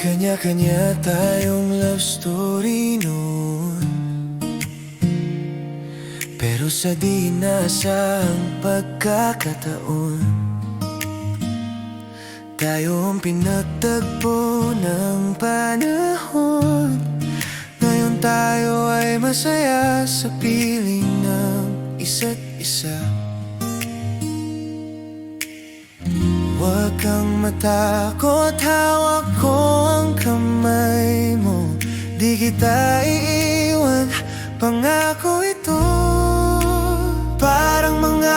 Kanya-kanya tayong love story noon Pero sa di nasang pagkakataon Tayong pinagtagpo ng panahon. Ngayon tayo ay masaya sa piling ng isa't isa. Huwag kang matakot, hawak ko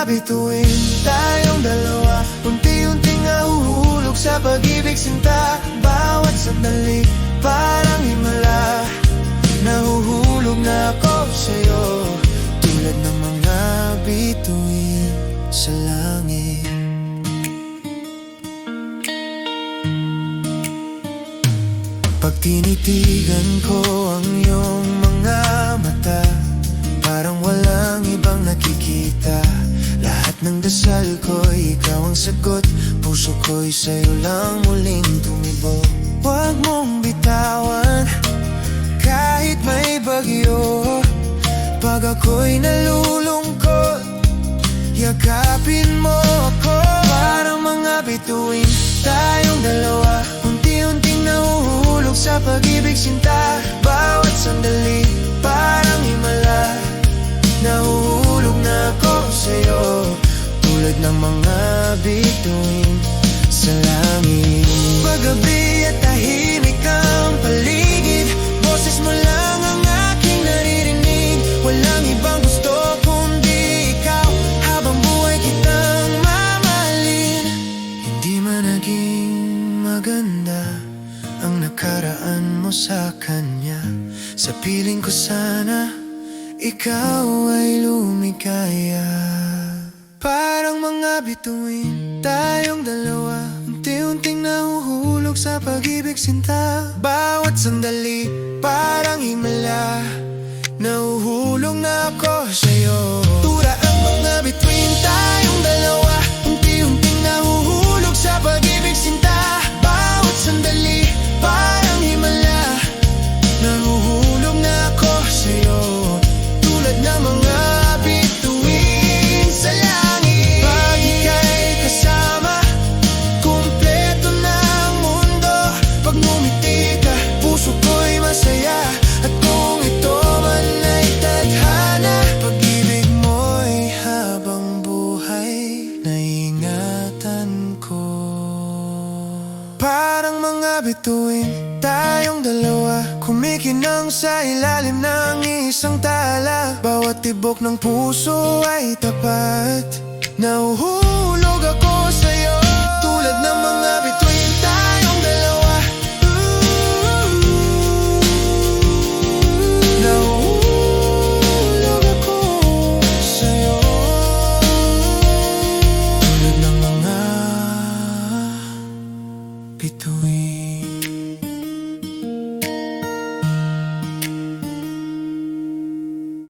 Mga bituin, tayong dalawa. Unti-unting nahuhulog sa pag-ibig sinta. Bawat sandali, parang himala. Nahuhulog na ako sa'yo. Tulad ng mga bituin sa langit. Pag tinitigan ko ang iyong mga mata Parang walang ibang nakikita ng dasal ko'y ikaw ang sagot Puso ko'y sa'yo lang muling tumibo. Huwag mong bitawan Kahit may bagyo. Pag ako'y nalulungkot Yakapin mo ako. Parang mga bituin Tayong dalawa Unti-unting nahuhulog sa pag-ibig sinta. Bawat sandali Parang ng mga bituin sa langit. Paggabi at tahimik ang paligid Boses mo lang ang aking naririnig. Walang ibang gusto kundi ikaw Habang buhay kitang mamahalin. Hindi man naging maganda Ang nakaraan mo sa kanya. Sa piling ko sana Ikaw ay lumikaya Parang mga bituin Tayong dalawa. Unti-unting nahuhulog sa pag-ibig sinta. Bawat sandali Parang himala. Nahuhulog na ako sa'yo bituin Tayong dalawa. Kumikinang sa ilalim ng isang tala. Bawat tibok ng puso ay tapat. Nahuhulog ako between.